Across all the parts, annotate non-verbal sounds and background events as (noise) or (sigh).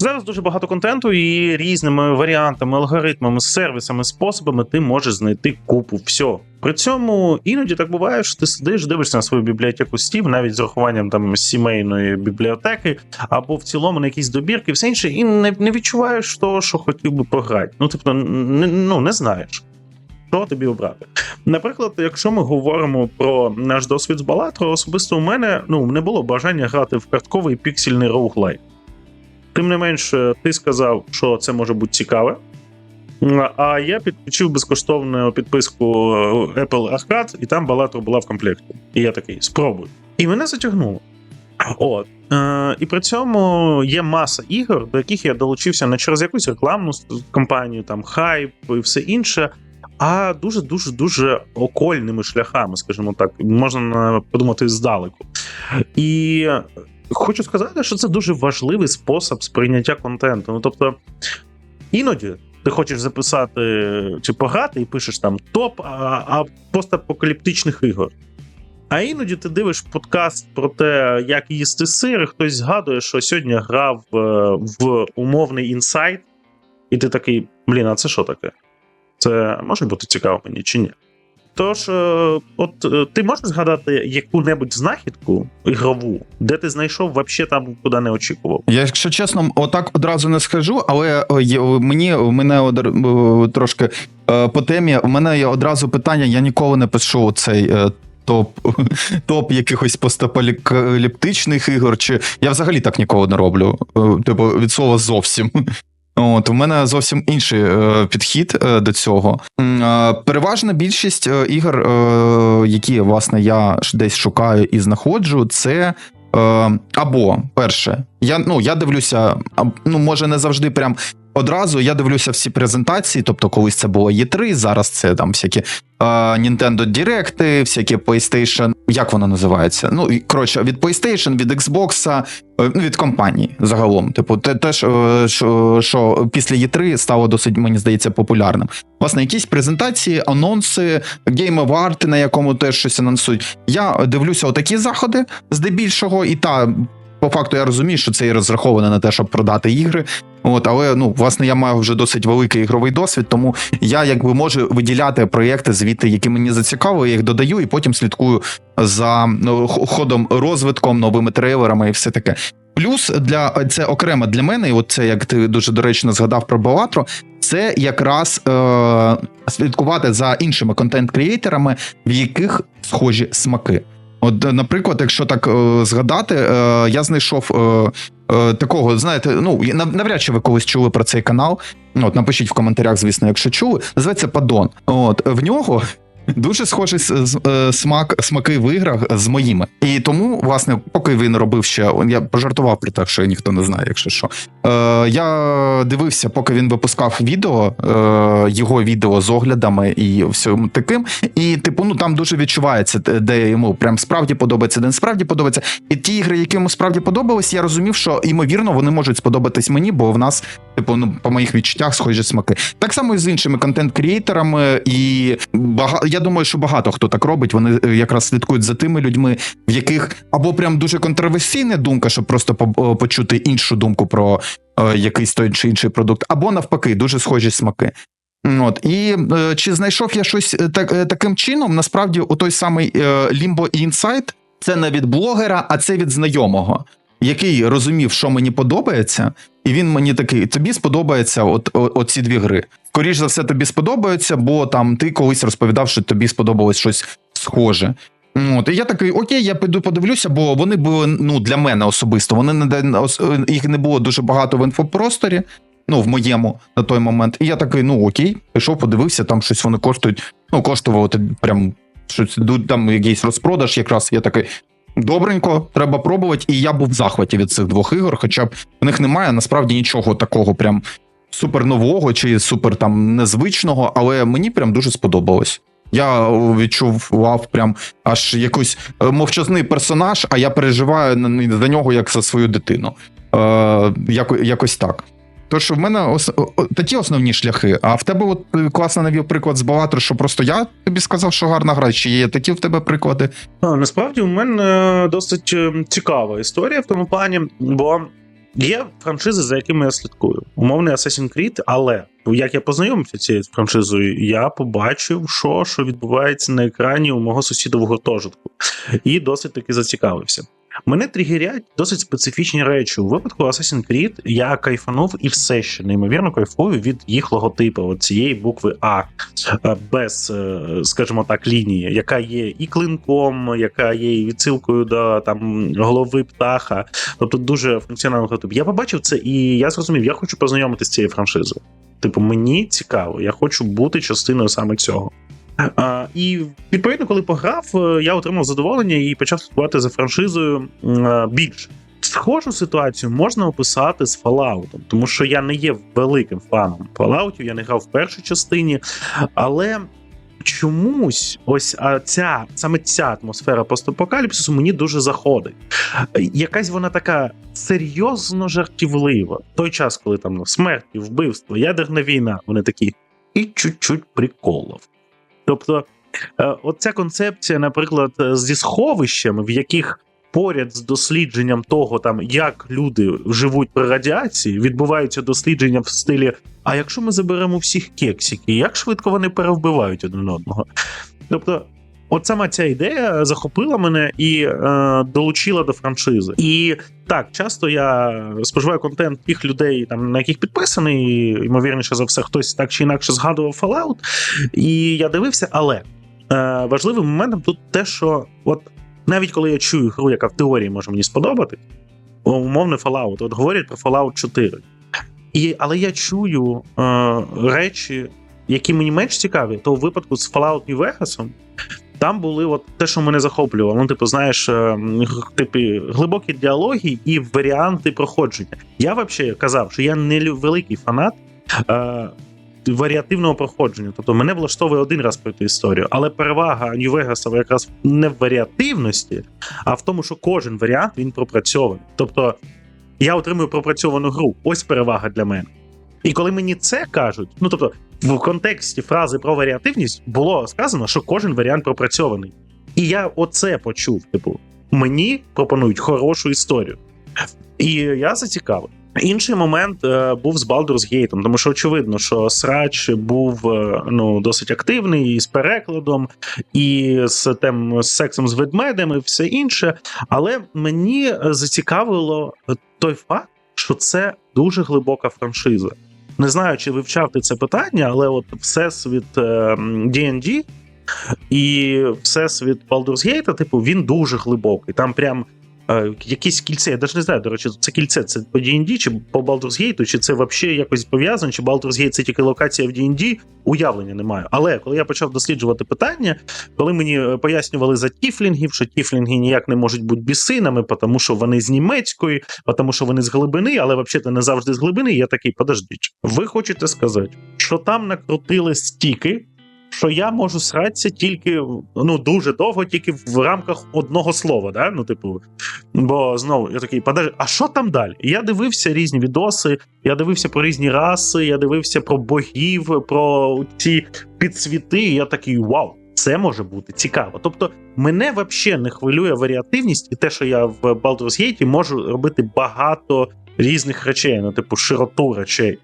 Зараз дуже багато контенту, і різними варіантами, алгоритмами, сервісами, способами ти можеш знайти купу всього. При цьому іноді так буває, що ти сидиш, дивишся на свою бібліотеку стів, навіть з урахуванням там сімейної бібліотеки, або в цілому на якісь добірки, все інше, і не, не відчуваєш того, що хотів би пограти. Ну, тобто, не, ну, не знаєш. Що тобі обрати? Наприклад, якщо ми говоримо про наш досвід з Балатро, особисто у мене ну не було бажання грати в картковий піксельний роуглайт. Тим не менш, ти сказав, що це може бути цікаве. А я підключив безкоштовну підписку Apple Arcade, і там Балатро була в комплекті. І я такий спробую. І мене затягнуло. От. Е, І при цьому є маса ігор, до яких я долучився не через якусь рекламну кампанію, там хайп і все інше, а дуже дуже дуже окольними шляхами, скажімо так, можна подумати здалеку. І хочу сказати, що це дуже важливий спосіб сприйняття контенту. Ну тобто, іноді. Ти хочеш записати чи пограти і пишеш там топ а, а постапокаліптичних ігор. А іноді ти дивиш подкаст про те, як їсти сир, і хтось згадує, що сьогодні грав е, в умовний інсайт, і ти такий: блін, а це що таке? Це може бути цікаво мені чи ні? Тож, е, от е, ти можеш згадати яку-небудь знахідку ігрову, де ти знайшов вообще там, куди не очікував? Я, якщо чесно, отак одразу не скажу, але е, мені мене од... трошки по темі. У мене є одразу питання: я ніколи не пишу цей. Топ (laughs) топ якихось постапаліптичних ігор, чи я взагалі так ніколи не роблю. Типу, від слова зовсім. От у мене зовсім інший е, підхід е, до цього. Е, переважна більшість е, ігор, е, які власне я десь шукаю і знаходжу, це. Е, або перше, я ну я дивлюся, ну може не завжди прям одразу. Я дивлюся всі презентації, тобто колись це було E3, зараз це там всякі е, Nintendo Direct, всякі PlayStation, як воно називається? Ну коротше, від PlayStation, від Xbox, е, ну від компанії загалом. Типу, те, те що, що після E3 стало досить, мені здається, популярним. Власне, якісь презентації, анонси, Game Award, на якому теж щось анонсують. Я дивлюся отакі заходи здебільшого, і та по факту я розумію, що це і розраховано на те, щоб продати ігри. От, але ну, власне, я маю вже досить великий ігровий досвід, тому я якби можу виділяти проєкти, звідти, які мені зацікавили, я їх додаю, і потім слідкую за ну, ходом розвитком, новими трейлерами і все таке. Плюс для це окремо для мене, і от це як ти дуже доречно згадав про Балатро, це якраз е, слідкувати за іншими контент-крієйтерами, в яких схожі смаки. От, наприклад, якщо так е, згадати, е, я знайшов е, такого, знаєте, ну навряд чи ви колись чули про цей канал. От напишіть в коментарях, звісно, якщо чули. Називається Падон. От в нього Дуже схожий е, смак смаки в іграх з моїми. І тому, власне, поки він робив ще, я пожартував про те, що ніхто не знає, якщо що. Е, Я дивився, поки він випускав відео, е, його відео з оглядами і всім таким. І, типу, ну там дуже відчувається, де йому прям справді подобається, де не справді подобається. І ті ігри, які йому справді подобались, я розумів, що ймовірно вони можуть сподобатись мені, бо в нас, типу, ну по моїх відчуттях, схожі смаки. Так само і з іншими контент-крієтерами, і багато я думаю, що багато хто так робить. Вони е, якраз слідкують за тими людьми, в яких або прям дуже контроверсійна думка, щоб просто е, почути іншу думку про е, якийсь той чи інший продукт, або навпаки, дуже схожі смаки. От і е, чи знайшов я щось так, таким чином? Насправді, у той самий е, Limbo Insight це не від блогера, а це від знайомого, який розумів, що мені подобається, і він мені такий: тобі сподобається от, от, от ці дві гри. Скоріш за все, тобі сподобається, бо там ти колись розповідав, що тобі сподобалось щось схоже. От, І я такий, окей, я піду подивлюся, бо вони були ну, для мене особисто. Вони не їх не було дуже багато в інфопросторі, ну, в моєму на той момент. І я такий, ну окей, пішов, подивився, там щось вони коштують. Ну, коштувало прям щось там якийсь розпродаж, якраз я такий. Добренько, треба пробувати, і я був в захваті від цих двох ігор, хоча б в них немає насправді нічого такого прям супер нового чи супер там незвичного, але мені прям дуже сподобалось. Я відчував прям аж якийсь е, мовчазний персонаж, а я переживаю за нього як за свою дитину. Е, яко, Якось так. Тож в мене ос, такі основні шляхи. А в тебе от е, класно навів приклад з Балатри, що просто я тобі сказав, що гарна гра. Чи є такі в тебе приклади? А, Насправді у мене досить цікава історія в тому плані, бо Є франшизи, за якими я слідкую. Умовний Assassin's Creed, але як я познайомився цією франшизою, я побачив, що, що відбувається на екрані у мого сусіда в гуртожитку, і досить таки зацікавився. Мене тригерять досить специфічні речі. У випадку Assassin's Creed я кайфанув і все ще неймовірно кайфую від їх логотипу, от цієї букви А е, без, е, скажімо так, лінії, яка є і клинком, яка є і відсилкою до там голови птаха. Тобто дуже функціональний логотип. Я побачив це, і я зрозумів, я хочу познайомитися з цією франшизою. Типу, мені цікаво, я хочу бути частиною саме цього. І відповідно, коли пограв, е, я отримав задоволення і почав слідкувати за франшизою е, більше. Схожу ситуацію можна описати з Fallout, тому що я не є великим фаном Fallout, я не грав в першій частині, але чомусь ось ця саме ця атмосфера постапокаліпсису мені дуже заходить. Якась вона така серйозно жартівлива. Той час, коли там смерті, вбивство, ядерна війна, вони такі і чуть-чуть приколов. Тобто, е, оця концепція, наприклад, зі сховищами, в яких поряд з дослідженням того, там як люди живуть при радіації, відбуваються дослідження в стилі: а якщо ми заберемо всіх кексики, як швидко вони перевбивають один одного? Тобто. От сама ця ідея захопила мене і е, долучила до франшизи. І так, часто я споживаю контент тих людей, там на яких підписаний, ймовірніше за все, хтось так чи інакше згадував Fallout. І я дивився, але е, важливим моментом тут те, що от навіть коли я чую гру, яка в теорії може мені сподобати, умовне Fallout, от говорять про Fallout 4. І, Але я чую е, речі, які мені менш цікаві, то у випадку з Fallout New Vegas там були от те, що мене захоплювало. Ну, типу, знаєш, типу, глибокі діалоги і варіанти проходження. Я взагалі казав, що я не великий фанат. Е, Варіативного проходження, тобто мене влаштовує один раз пройти історію, але перевага Нью-Вегаса якраз не в варіативності, а в тому, що кожен варіант він пропрацьований. Тобто я отримую пропрацьовану гру. Ось перевага для мене. І коли мені це кажуть, ну тобто в контексті фрази про варіативність було сказано, що кожен варіант пропрацьований. І я оце почув. Типу, мені пропонують хорошу історію. І я зацікавив. Інший момент е, був з Baldur's Gate, тому що очевидно, що Срач був е, ну досить активний і з перекладом, і з тем з сексом з ведмедем, і все інше. Але мені зацікавило той факт, що це дуже глибока франшиза. Не знаю, чи вивчав ти це питання, але от всесвіт D&D і всесвіт Baldur's Gate, типу, він дуже глибокий. Там прям е, якісь кільце. Я навіть не знаю, до речі, це кільце це по D&D чи по Baldur's Gate, чи це взагалі якось пов'язано, чи Baldur's Gate це тільки локація в D&D, уявлення не маю. Але коли я почав досліджувати питання, коли мені е, пояснювали за тіфлінгів, що тіфлінги ніяк не можуть бути бісинами, тому що вони з німецької, тому що вони з глибини, але взагалі не завжди з глибини. Я такий, подождіть, ви хочете сказати, що там накрутили стіки що я можу сратися тільки ну дуже довго, тільки в рамках одного слова. Да? Ну, типу, бо знову я такий, подожди, а що там далі? Я дивився різні відоси, я дивився про різні раси, я дивився про богів, про ці підсвіти. і Я такий вау. Це може бути цікаво. Тобто, мене взагалі не хвилює варіативність і те, що я в Baldur's Gate можу робити багато різних речей, ну, типу, широту речей.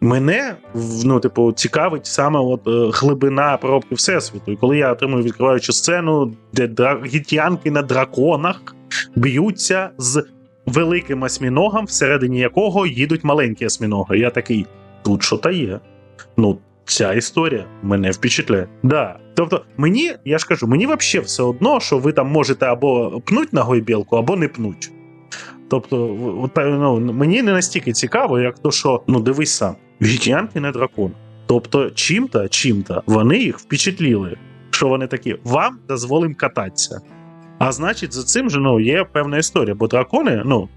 Мене ну, типу, цікавить саме от е, глибина пробки всесвіту. І коли я отримую відкриваючу сцену, де гітянки на драконах б'ються з великим осьміногом, всередині якого їдуть маленькі осьміноги. Я такий, тут що то є. Ну, ця історія мене впечатляє. Да. Тобто, мені, я ж кажу, мені взагалі все одно, що ви там можете або пнуть ногою білку, або не пнуть. Тобто, ну, мені не настільки цікаво, як то, що ну дивись сам, вітянки не дракон. Тобто, чим-то, чим-то вони їх впечатліли, що вони такі, вам дозволимо кататися. А значить, за цим же ну, є певна історія, бо дракони ну,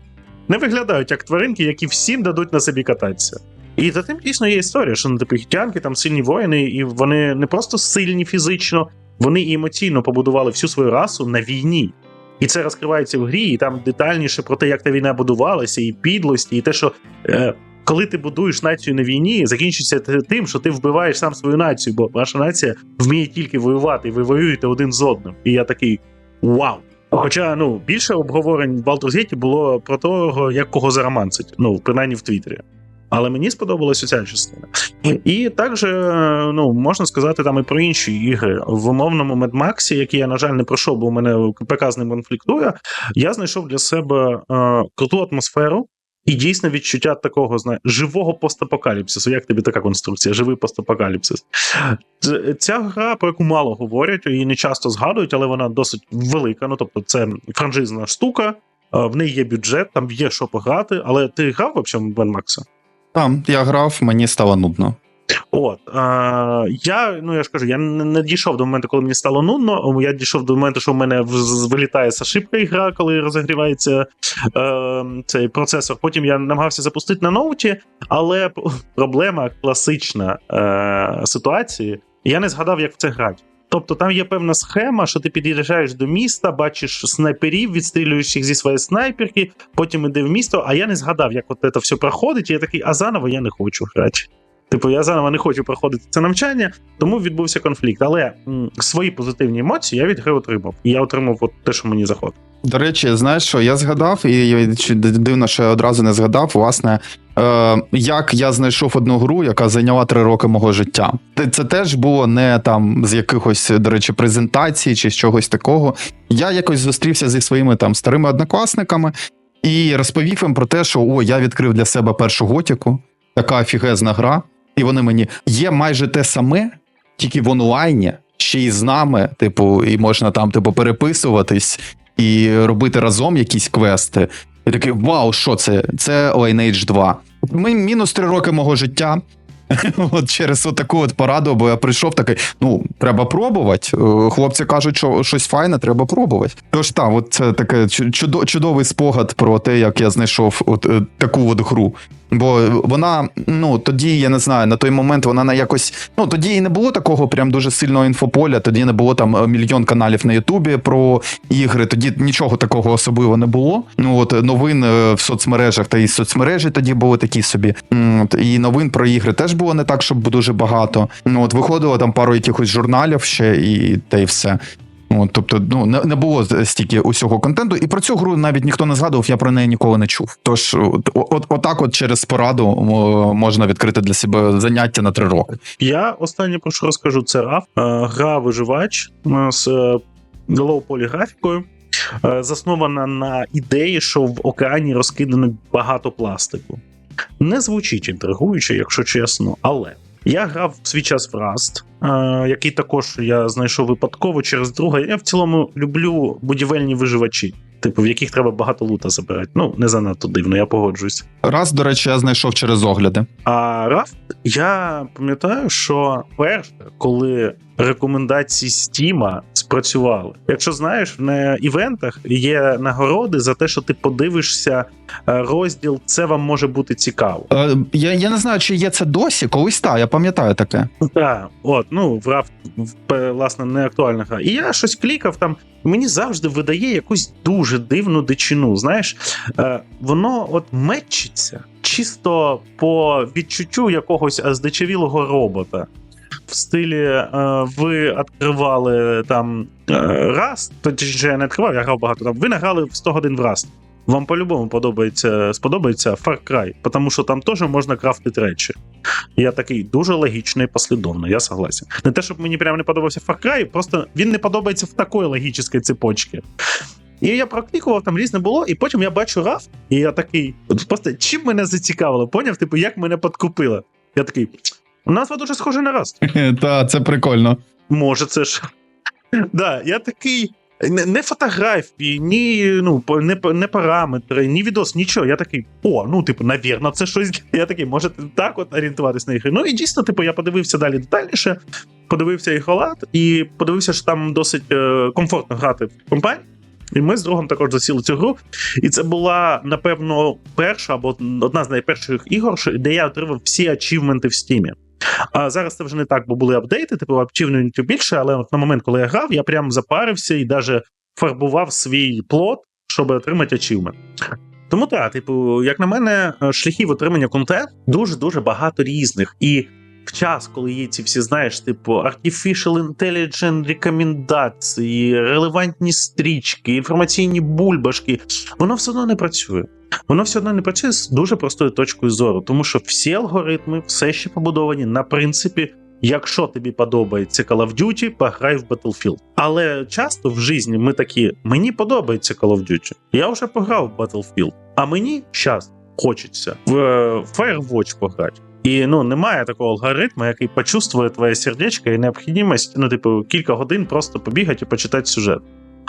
не виглядають як тваринки, які всім дадуть на собі кататися. І за тим дійсно є історія, що ну, типу, гітянки там сильні воїни, і вони не просто сильні фізично, вони і емоційно побудували всю свою расу на війні. І це розкривається в грі, і там детальніше про те, як та війна будувалася, і підлості, і те, що е, коли ти будуєш націю на війні, закінчиться тим, що ти вбиваєш сам свою націю, бо ваша нація вміє тільки воювати, і ви воюєте один з одним. І я такий вау! Хоча ну більше обговорень в Baldur's було про того, як кого заромансить, ну принаймні в Твіттері. Але мені сподобалася ця частина. І також е, ну, можна сказати там і про інші ігри. В умовному Max, який я, на жаль, не пройшов, бо у мене ПК з ним конфліктує. Я знайшов для себе е, круту атмосферу і дійсно відчуття такого знає, живого постапокаліпсису. Як тобі така конструкція? Живий постапокаліпсис. Ця гра, про яку мало говорять, її не часто згадують, але вона досить велика. Ну тобто, це франшизна штука. е, В неї є бюджет, там є що пограти, але ти грав взагалі в Max? Там я грав, мені стало нудно. От е, я, ну я ж кажу, я не, дійшов до моменту, коли мені стало нудно. Я дійшов до моменту, що в мене вилітає з ошибка ігра, коли розігрівається е, цей процесор. Потім я намагався запустити на ноуті, але (laughs) проблема класична е, ситуації. Я не згадав, як в це грати. Тобто там є певна схема, що ти під'їжджаєш до міста, бачиш снайперів, відстрілюєш їх зі своєї снайперки, потім іди в місто, а я не згадав, як от це все проходить. І я такий, а заново я не хочу грати. Типу, я заново не хочу проходити це навчання, тому відбувся конфлікт. Але м, свої позитивні емоції я від гри отримав. І я отримав от те, що мені заходить. До речі, знаєш що, я згадав, і дивно, що я одразу не згадав, власне, е, як я знайшов одну гру, яка зайняла три роки мого життя. Це теж було не там з якихось, до речі, презентацій чи з чогось такого. Я якось зустрівся зі своїми там старими однокласниками і розповів їм про те, що о, я відкрив для себе першу готіку, така офігезна гра. І вони мені є майже те саме, тільки в онлайні, ще й з нами, типу, і можна там, типу, переписуватись і робити разом якісь квести. І такий вау, що це? Це Lineage 2. Ми мінус три роки мого життя. (laughs) От через таку от пораду, бо я прийшов такий: ну, треба пробувати. Е, Хлопці кажуть, що щось файне, треба пробувати. Тож так, от це таке чудовий спогад про те, як я знайшов от е, таку от гру. Бо вона, ну тоді я не знаю, на той момент вона на якось. Ну тоді і не було такого прям дуже сильного інфополя, тоді не було там е, мільйон каналів на Ютубі про ігри, тоді нічого такого особливо не було. Ну от новин в соцмережах та і соцмережі тоді були такі собі. І новин про ігри теж було не так, щоб дуже багато. Ну от виходило там пару якихось журналів ще, і та й все. От, тобто, ну не, не було стільки усього контенту, і про цю гру навіть ніхто не згадував, я про неї ніколи не чув. Тож, от, от, отак, от через пораду можна відкрити для себе заняття на три роки. Я останнє про що розкажу, це RAF. Е, Гра виживач е, з лоу поліграфікою. е, Заснована на ідеї, що в океані розкидано багато пластику. Не звучить інтригуюче, якщо чесно, але я грав в свій час в Rust, е, який також я знайшов випадково через друга. Я в цілому люблю будівельні виживачі, типу, в яких треба багато лута забирати. Ну, не занадто дивно, я погоджуюсь. Раз, до речі, я знайшов через огляди. А Рафт, я пам'ятаю, що перше, коли рекомендації Стіма спрацювали. Якщо знаєш, на івентах є нагороди за те, що ти подивишся е, розділ, це вам може бути цікаво. Е, я, я не знаю, чи є це досі, колись так, я пам'ятаю таке. Так, от, ну, в Рафт, в- власне, не актуальна гра. І я щось клікав там, мені завжди видає якусь дуже дивну дичину. Знаєш, е, воно от мечиться чисто по відчуттю якогось здичавілого робота. В стилі е, ви відкривали там е, раз, точніше я не відкривав, я грав багато там. Ви награли в 100 годин в раз. Вам по-любому подобається, сподобається Far Cry, тому що там теж можна крафтити речі. Я такий дуже логічний і послідовний, я согласен. Не те, щоб мені прямо не подобався Far Cry, просто він не подобається в такої логічній цепочці. І я проклікував, там різне було, і потім я бачу раф, і я такий. Просто чим мене зацікавило, поняв? Типу, як мене підкупило. Я такий. Назва дуже схожа на раз. (laughs) Та це прикольно. Може, це ж. (laughs) Да, я такий. Не, не фотографії, ні ну, не, не параметри, ні відос, нічого. Я такий, о, ну, типу, навірно, це щось. (laughs) Я такий, може, так от орієнтуватись на ігри. Ну і дійсно, типу, я подивився далі детальніше, подивився ігролад і подивився, що там досить е, комфортно грати в компанії. І ми з другом також засіли цю гру. І це була, напевно, перша або одна з найперших ігор, де я отримав всі ачівменти в стімі. А зараз це вже не так, бо були апдейти, типу ачівментів більше, але от на момент, коли я грав, я прям запарився і навіть фарбував свій плод, щоб отримати ачівмент. Тому так, типу, як на мене, шляхів отримання контенту дуже дуже багато різних. І в час, коли є ці всі, знаєш, типу Artificial Intelligence рекомендації, релевантні стрічки, інформаційні бульбашки, воно все одно не працює. Воно все одно не працює з дуже простою точкою зору, тому що всі алгоритми все ще побудовані на принципі. Якщо тобі подобається Call of Duty, пограй в Battlefield. Але часто в житті ми такі: мені подобається Call of Duty. Я вже пограв в Battlefield, а мені зараз хочеться в е, Firewatch пограти. І ну немає такого алгоритму, який почувствує твоє сердечко і необхідність, ну, типу, кілька годин просто побігати і почитати сюжет.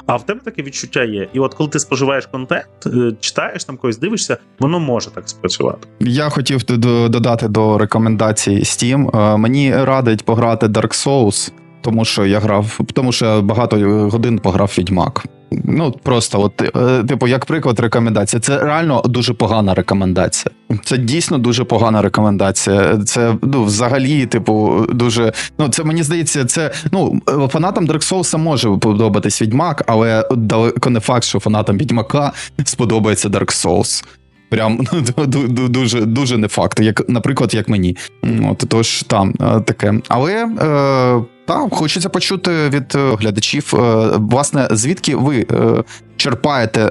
А в тебе таке відчуття є. І от коли ти споживаєш контент, е, читаєш там когось, дивишся, воно може так спрацювати. Я хотів додати до рекомендацій Steam. Е, Мені радить пограти Dark Souls, тому що я грав, тому що я багато годин пограв Відьмак. Ну просто, от, е, типу, як приклад, рекомендація. Це реально дуже погана рекомендація. Це дійсно дуже погана рекомендація. Це ну, взагалі, типу, дуже. Ну, це мені здається, це ну фанатам Dark Souls може подобатись Відьмак, але далеко не факт, що фанатам Відьмака сподобається Dark Souls. Прям ну, ду- ду- дуже дуже не факт, як, наприклад, як мені. От тож там е, таке. Але е, так, хочеться почути від е, глядачів, е, власне, звідки ви е, черпаєте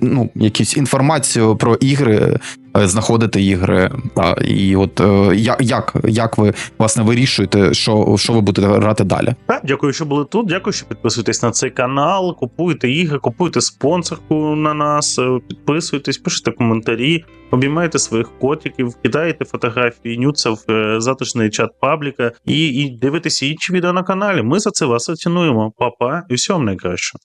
ну, якусь інформацію про ігри, знаходите ігри. І от як, як, ви власне вирішуєте, що, що ви будете грати далі? Так, дякую, що були тут. Дякую, що підписуєтесь на цей канал, купуєте ігри, купуєте спонсорку на нас, підписуйтесь, пишете коментарі, обіймаєте своїх котиків, кидаєте фотографії нюца в е, затишний чат пабліка і, і дивитеся інші відео на каналі. Ми за це вас оцінуємо. Па-па і всього найкраще.